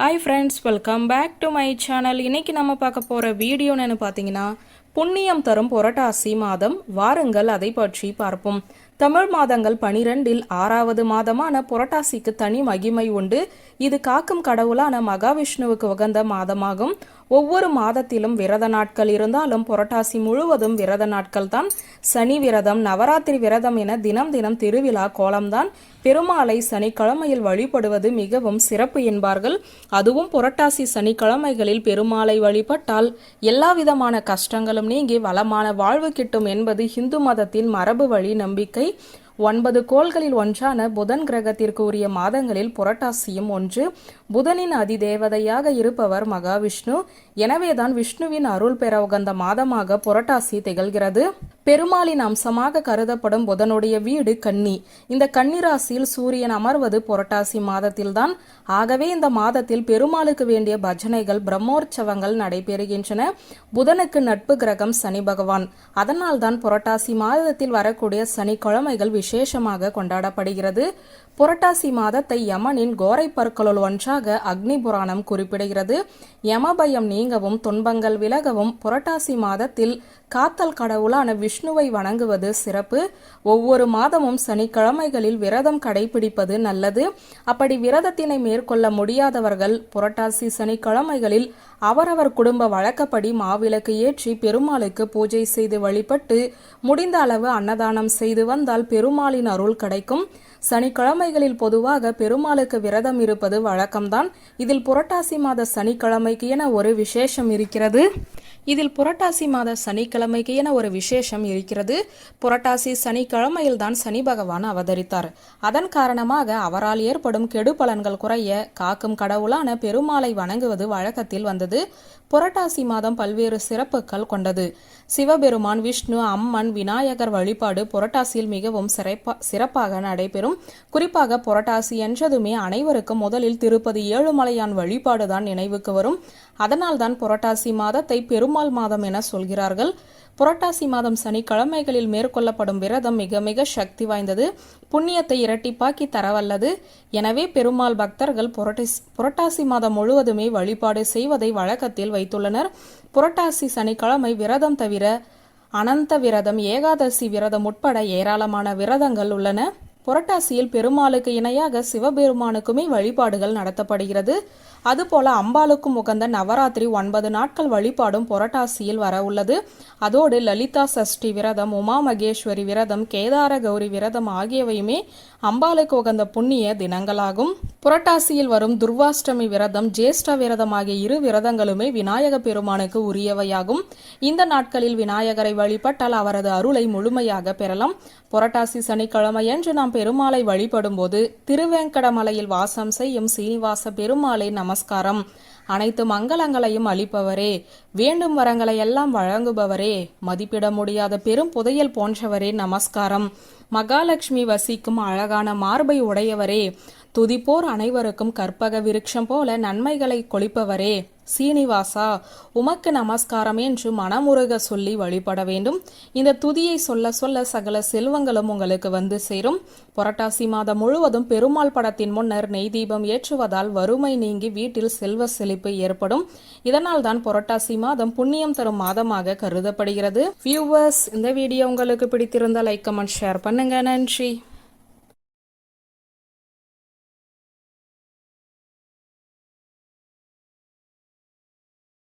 Hi friends welcome back to my channel இன்னைக்கு நம்ம பார்க்க போகிற வீடியோன்னு பார்த்தீங்கன்னா புண்ணியம் தரும் புரட்டாசி மாதம் வாருங்கள். அதை பற்றி பார்ப்போம். தமிழ் மாதங்கள் பனிரெண்டில் ஆறாவது மாதமான புரட்டாசிக்கு தனி மகிமை உண்டு. இது காக்கும் கடவுளான மகாவிஷ்ணுவுக்கு உகந்த மாதமாகும். ஒவ்வொரு மாதத்திலும் விரத நாட்கள் இருந்தாலும் புரட்டாசி முழுவதும் விரத நாட்கள் தான். சனி விரதம் நவராத்திரி விரதம் என தினம் தினம் திருவிழா கோலம்தான். பெருமாளை சனிக்கிழமையில் வழிபடுவது மிகவும் சிறப்பு என்பார்கள். அதுவும் புரட்டாசி சனிக்கிழமைகளில் பெருமாளை வழிபட்டால் எல்லா விதமான கஷ்டங்களும் நீங்கி வளமான வாழ்வு கிட்டும் என்பது இந்து மதத்தின் மரபு வழி நம்பிக்கை. ஒன்பது கோள்களில் ஒன்றான புதன் கிரகத்திற்கு உரிய மாதங்களில் புரட்டாசியும் ஒன்று புதனின் அதிதேவதையாக இருப்பவர் மகாவிஷ்ணு. எனவேதான் விஷ்ணுவின் அருள் பெற உகந்த மாதமாக புரட்டாசி திகழ்கிறது. பெருமாளின் அம்சமாக கருதப்படும் புதனுடைய வீடு கன்னி. இந்த கன்னிராசியில் சூரியன் அமர்வது புரட்டாசி மாதத்தில்தான். ஆகவே இந்த மாதத்தில் பெருமாளுக்கு வேண்டிய பஜனைகள் பிரம்மோற்சவங்கள் நடைபெறுகின்றன. புதனுக்கு நட்பு கிரகம் சனி பகவான். அதனால்தான் புரட்டாசி மாதத்தில் வரக்கூடிய சனிக்கிழமைகள் விசேஷமாக கொண்டாடப்படுகிறது. புரட்டாசி மாதத்தை யமனின் கோரை பற்களுள் ஒன்றாக அக்னி புராணம் குறிப்பிடுகிறது. யமபயம் நீங்கவும் துன்பங்கள் விலகவும் புரட்டாசி மாதத்தில் காத்தல் கடவுளான விஷ்ணுவை வணங்குவது சிறப்பு. ஒவ்வொரு மாதமும் சனிக்கிழமைகளில் விரதம் கடைபிடிப்பது நல்லது. அப்படி விரதத்தினை மேற்கொள்ள முடியாதவர்கள் புரட்டாசி சனிக்கிழமைகளில் அவரவர் குடும்ப வழக்கப்படி மாவிளக்கு ஏற்றி பெருமாளுக்கு பூஜை செய்து வழிபட்டு முடிந்த அளவு அன்னதானம் செய்து வந்தால் பெருமாளின் அருள் கிடைக்கும். சனிக்கிழமைகளில் பொதுவாக பெருமாளுக்கு விரதம் இருப்பது வழக்கம்தான். இதில் புரட்டாசி மாத சனிக்கிழமைக்கு என ஒரு விசேஷம் இருக்கிறது. இதில் புரட்டாசி மாத சனிக்கிழமைக்கு என ஒரு விசேஷம் இருக்கிறது. புரட்டாசி சனிக்கிழமையில் தான் சனி பகவான் அவதரித்தார். அதன் காரணமாக அவரால் ஏற்படும் கெடு பலன்கள் குறைய காக்கும் கடவுளான பெருமாளை வணங்குவது வழக்கத்தில் வந்தது. புரட்டாசி மாதம் பல்வேறு சிறப்புகள் கொண்டது. சிவபெருமான் விஷ்ணு அம்மன் விநாயகர் வழிபாடு புரட்டாசியில் மிகவும் சிறப்பா சிறப்பாக நடைபெறும். குறிப்பாக புரட்டாசி என்றதுமே அனைவருக்கும் முதலில் திருப்பதி ஏழுமலையான் வழிபாடுதான் நினைவுக்கு வரும். அதனால்தான் புரட்டாசி மாதத்தை பெருமாள் மாதம் என சொல்கிறார்கள். புரட்டாசி மாதம் சனிக்கிழமைகளில் மேற்கொள்ளப்படும் விரதம் மிக மிக சக்தி வாய்ந்தது. புண்ணியத்தை இரட்டிப்பாக்கி தரவல்லது. எனவே பெருமாள் பக்தர்கள் புரட்டாசி மாதம் முழுவதுமே வழிபாடு செய்வதை வழக்கத்தில் வைத்துள்ளனர். புரட்டாசி சனிக்கிழமை விரதம் தவிர அனந்த விரதம் ஏகாதசி விரதம் உட்பட ஏராளமான விரதங்கள் உள்ளன. புரட்டாசியில் பெருமாளுக்கு இணையாக சிவபெருமானுக்குமே வழிபாடுகள் நடத்தப்படுகிறது. அதுபோல அம்பாளுக்கும் உகந்த நவராத்திரி ஒன்பது நாட்கள் வழிபாடும் புரட்டாசியில் வர உள்ளது. அதோடு லலிதா சஷ்டி விரதம் உமா மகேஸ்வரி விரதம் கேதார கௌரி விரதம் ஆகியவையுமே அம்பாளுக்கு உகந்த புண்ணிய தினங்களாகும். புரட்டாசியில் வரும் துர்வாஷ்டமி விரதம் ஜேஷ்ட விரதம் ஆகிய இரு விரதங்களுமே விநாயக பெருமானுக்கு உரியவையாகும். இந்த நாட்களில் விநாயகரை வழிபட்டால் அவரது அருளை முழுமையாக பெறலாம். புரட்டாசி சனிக்கிழமையன்று நாம் பெருமாளை வழிபடும்போது திருவேங்கடமலையில் வாசம் செய்யும் சீனிவாச பெருமாளை நமஸ்காரம். அனைத்து மங்களங்களையும் அளிப்பவரே. வேண்டும் வரங்களை எல்லாம் வழங்குபவரே. மதிப்பிட முடியாத பெரும் புதையல் போன்றவரே நமஸ்காரம். மகாலட்சுமி வசிக்கும் அழகான மார்பை உடையவரே. துதிப்போர் அனைவருக்கும் கற்பக விருட்சம் போல நன்மைகளை கொளிப்பவரே. சீனிவாசா உமக்கு நமஸ்காரம் என்று மனமுருக சொல்லி வழிபட வேண்டும். இந்த துதியை சொல்ல சொல்ல சகல செல்வங்களும் உங்களுக்கு வந்து சேரும். புரட்டாசி மாதம் முழுவதும் பெருமாள் படத்தின் முன்னர் நெய் தீபம் ஏற்றுவதால் வறுமை நீங்கி வீட்டில் செல்வ செழிப்பு ஏற்படும். இதனால் தான் புரட்டாசி மாதம் புண்ணியம் தரும் மாதமாக கருதப்படுகிறது. வியூவர்ஸ் இந்த வீடியோ உங்களுக்கு பிடித்திருந்தால் லைக் கமெண்ட் ஷேர் பண்ணுங்க. நன்றி.